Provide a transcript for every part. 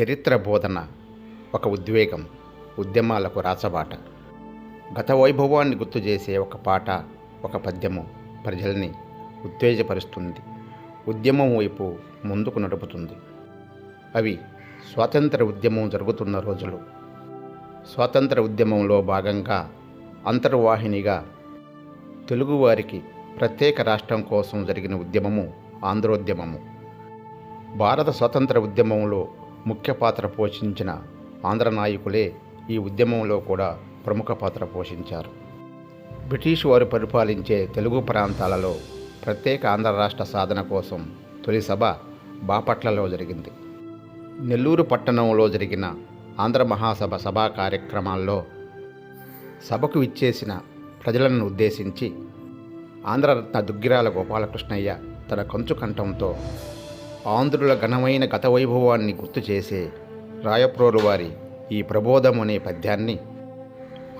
చరిత్ర బోధన ఒక ఉద్వేగం ఉద్యమాలకు రాచబాట గత వైభవాన్ని గుర్తు చేసే ఒక పాట ఒక పద్యము ప్రజల్ని ఉత్తేజపరుస్తుంది. ఉద్యమం వైపు ముందుకు నడుపుతుంది. అవి స్వాతంత్ర ఉద్యమం జరుగుతున్న రోజులు. స్వాతంత్ర ఉద్యమంలో భాగంగా అంతర్వాహినిగా తెలుగువారికి ప్రత్యేక రాష్ట్రం కోసం జరిగిన ఉద్యమము ఆంధ్రోద్యమము. భారత స్వాతంత్ర ఉద్యమంలో ముఖ్య పాత్ర పోషించిన ఆంధ్ర నాయకులే ఈ ఉద్యమంలో కూడా ప్రముఖ పాత్ర పోషించారు. బ్రిటిష్ వారు పరిపాలించే తెలుగు ప్రాంతాలలో ప్రత్యేక ఆంధ్ర రాష్ట్ర సాధన కోసం తొలి సభ బాపట్లలో జరిగింది. నెల్లూరు పట్టణంలో జరిగిన ఆంధ్ర మహాసభ సభా కార్యక్రమాల్లో సభకు ఇచ్చేసిన ప్రజలను ఉద్దేశించి ఆంధ్రరత్న దుగ్గిరాల గోపాలకృష్ణయ్య తన కంచు కంఠంతో ఆంధ్రుల ఘనమైన గత వైభవాన్ని గుర్తు చేసే రాయప్రోలు వారి ఈ ప్రబోధం అనే పద్యాన్ని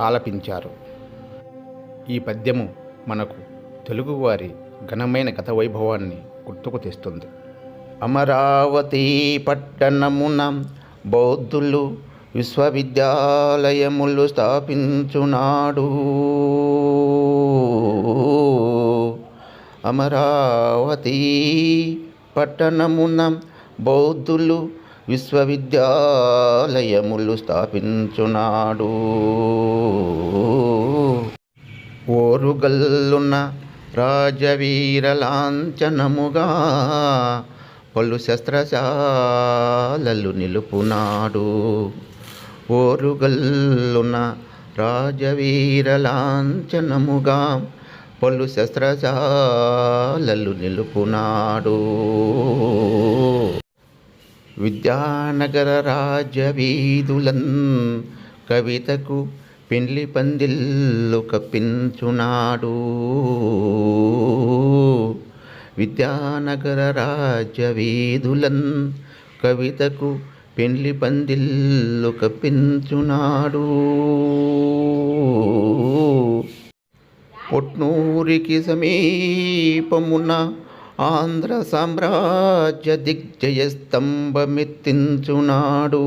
ఆలపించారు. ఈ పద్యము మనకు తెలుగువారి ఘనమైన గత వైభవాన్ని గుర్తుకు తెస్తుంది. అమరావతి పట్టణమున బౌద్ధులు విశ్వవిద్యాలయములు స్థాపించునాడు. అమరావతి పట్టణమున బౌద్ధులు విశ్వవిద్యాలయములు స్థాపించునాడు. ఓరుగల్లున రాజవీర లాంఛనముగా పలు శస్త్రశాలలు నిలుపునాడు. ఓరుగల్లున రాజవీర లాంఛనముగా పలు శస్త్రశాలలు నిలుపునాడు. విద్యానగర రాజవీధులన్ కవితకు పెండ్లి పందిల్లు కప్పించునాడు విద్యానగర రాజవీధులన్ కవితకు పెండ్లి పందిల్లు కప్పించునాడు పొట్నూరికి సమీపమున ఆంధ్ర సామ్రాజ్య దిగ్జయ స్తంభమెత్తించునాడు.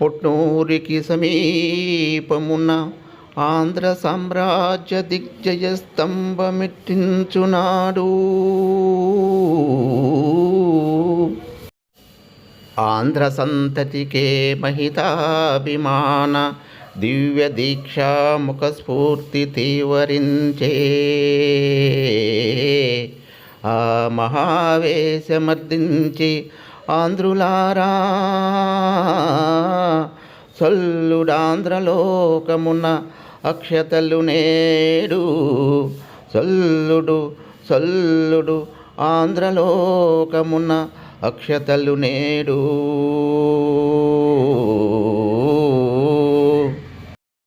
పొట్నూరికి సమీపమున ఆంధ్ర సామ్రాజ్య దిగ్జయ స్తంభమెట్టించునాడు ఆంధ్ర సంతతికే మహితాభిమాన దివ్య దీక్షా ముఖ స్ఫూర్తి తీవరించే ఆ మహావేశమర్దించి ఆంధ్రులారా సొల్లుడాంధ్రలోకమున అక్షతలు నేడు. సొల్లుడు సొల్లుడు ఆంధ్రలోకమున అక్షతలు నేడు.